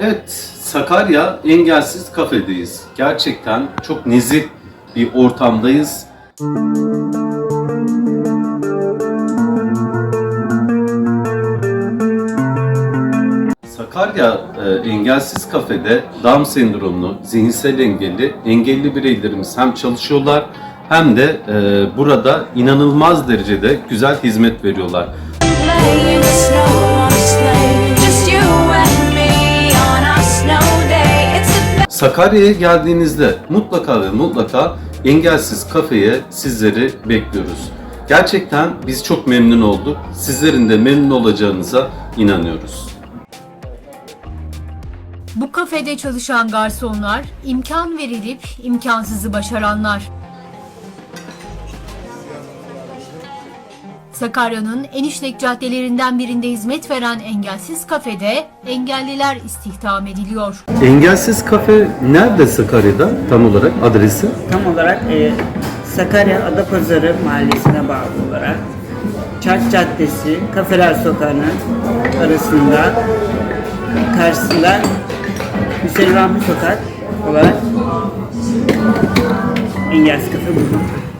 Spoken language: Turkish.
Evet, Sakarya Engelsiz Kafe'deyiz. Gerçekten çok nezih bir ortamdayız. Sakarya e, Engelsiz Kafe'de Down sendromlu, zihinsel engelli, engelli bireylerimiz hem çalışıyorlar hem de e, burada inanılmaz derecede güzel hizmet veriyorlar. Sakarya'ya geldiğinizde mutlaka ve mutlaka Engelsiz Kafe'ye sizleri bekliyoruz. Gerçekten biz çok memnun olduk. Sizlerin de memnun olacağınıza inanıyoruz. Bu kafede çalışan garsonlar, imkan verilip imkansızı başaranlar. Sakarya'nın en işlek caddelerinden birinde hizmet veren Engelsiz Kafede engelliler istihdam ediliyor. Engelsiz Kafe nerede Sakarya'da tam olarak adresi? Tam olarak e, Sakarya Adapazarı mahallesine bağlı olarak Çark Caddesi, Kafeler Sokağı'nın arasında karşısında Hüseyin Rahmi Sokak olarak Engelsiz Kafe bulunmaktadır.